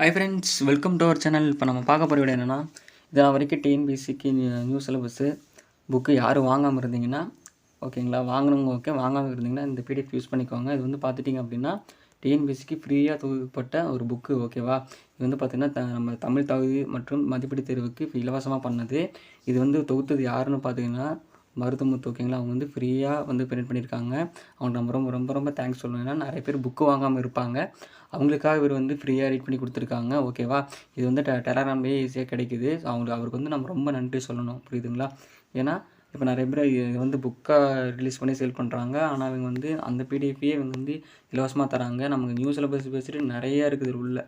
Hi friends welcome to our channel இப்போ நம்ம பார்க்க போகிற வீடியோ என்னென்னா இதெல்லாம் வரைக்கும் டிஎன்பிசிக்கு நியூ சிலபஸ்ஸு புக்கு யாரும் வாங்காமல் இருந்தீங்கன்னா ஓகேங்களா வாங்கினவங்க ஓகே வாங்காமல் இருந்தீங்கன்னா இந்த பிடிஎஃப் யூஸ் பண்ணிக்கோங்க. இது வந்து பார்த்துட்டிங்க அப்படின்னா டிஎன்பிசிக்கு ஃப்ரீயாக தொகுக்கப்பட்ட ஒரு புக்கு ஓகேவா இது வந்து பார்த்திங்கன்னா த நம்ம தமிழ் தகுதி மற்றும் மதிப்பீடு தேர்வுக்கு இலவசமாக பண்ணது. இது வந்து தொகுத்தது யாருன்னு பார்த்தீங்கன்னா மருத்துவமுத்து ஓகேங்களா அவங்க வந்து ஃப்ரீயாக வந்து பிரிண்ட் பண்ணியிருக்காங்க அவங்க நம்ம ரொம்ப ரொம்ப ரொம்ப தேங்க்ஸ் சொல்லணும். ஏன்னா நிறைய பேர் புக்கு வாங்காமல் இருப்பாங்க. அவங்களுக்காக இவர் வந்து ஃப்ரீயாக ரீட் பண்ணி கொடுத்துருக்காங்க. ஓகேவா இது வந்து டெ ஈஸியாக கிடைக்குது. அவங்களுக்கு அவருக்கு வந்து நம்ம ரொம்ப நன்றி சொல்லணும். புரியுதுங்களா? ஏன்னா இப்போ நிறைய பேர் இது வந்து புக்காக ரிலீஸ் பண்ணி சேல் பண்ணுறாங்க ஆனால் அவங்க வந்து அந்த பிடிஎஃபையே இவங்க வந்து இலவசமாக தராங்க. நமக்கு நியூ சிலபஸ் பேசிட்டு நிறையா இருக்குது உள்ள.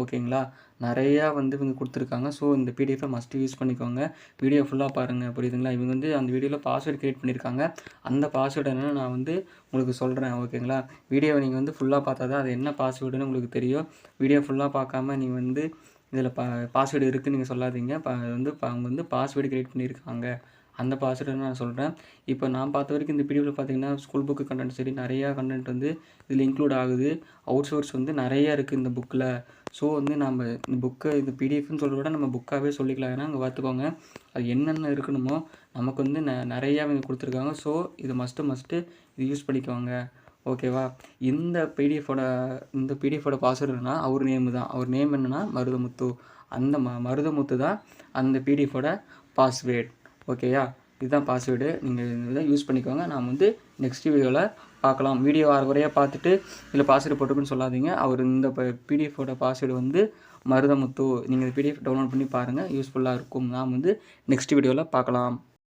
ஓகேங்களா? நிறையா வந்து இவங்க கொடுத்துருக்காங்க. ஸோ இந்த பிடிஎஃபை மஸ்ட்டு யூஸ் பண்ணிக்கோங்க. வீடியோ ஃபுல்லாக பாருங்கள் புரியுதுங்களா? இவங்க வந்து அந்த வீடியோவில் பாஸ்வேர்டு க்ரியேட் பண்ணியிருக்காங்க அந்த பாஸ்வேர்டு என்னென்னு நான் வந்து உங்களுக்கு சொல்கிறேன் ஓகேங்களா? வீடியோவை நீங்கள் வந்து ஃபுல்லாக பார்த்தா தான் அது என்ன பாஸ்வேர்டுன்னு உங்களுக்கு தெரியும். வீடியோ ஃபுல்லாக பார்க்காம நீங்கள் வந்து இதில் பா பாஸ்வேர்டு இருக்குதுன்னு நீங்கள் சொல்லாதீங்க. பா வந்து அவங்க வந்து பாஸ்வேர்டு க்ரியேட் பண்ணியிருக்காங்க அந்த பாஸ்வேர்டு நான் சொல்கிறேன் இப்போ நான் பார்த்த வரைக்கும் இந்த பிடிஎஃப்ல பார்த்தீங்கன்னா ஸ்கூல் புக்கு கண்டென்ட் சரி நிறையா கண்டென்ட் வந்து இதில் இன்க்ளூட் ஆகுது. அவுட் சோர்ஸ் வந்து நிறையா இருக்குது இந்த புக்கில் ஸோ வந்து நம்ம இந்த புக்கை இந்த பிடிஎஃப்னு சொல்கிறத விட நம்ம புக்காகவே சொல்லிக்கலாம். ஏன்னா அங்கே பார்த்துக்கோங்க அது என்னென்ன இருக்கணுமோ நமக்கு வந்து ந நிறையா இவங்க கொடுத்துருக்காங்க. ஸோ இது மஸ்ட்டு மஸ்ட்டு இது யூஸ் பண்ணிக்கோங்க. ஓகேவா இந்த பிடிஎஃபோட இந்த பிடிஎஃபோட பாஸ்வேர்டுனா அவர் நேமு தான். அவர் நேம் என்னென்னா மருதமுத்து. அந்த ம மருதமுத்து தான் அந்த பிடிஎஃபோட பாஸ்வேர்ட் ஓகேயா இதுதான் பாஸ்வேர்டு நீங்கள் இதை யூஸ் பண்ணிக்கோங்க. நான் வந்து நெக்ஸ்ட் வீடியோவில் பார்க்கலாம். வீடியோ குறையாக பார்த்துட்டு இதில் பாஸ்வேர்டு போட்டுருக்குன்னு சொல்லாதீங்க. அவர் இந்த பிடிஎஃபோட பாஸ்வேர்டு வந்து மருதமுத்து. நீங்கள் இந்த பிடிஎஃப் டவுன்லோட் பண்ணி பாருங்கள் யூஸ்ஃபுல்லாக இருக்கும். நாம் வந்து நெக்ஸ்ட் வீடியோவில் பார்க்கலாம்.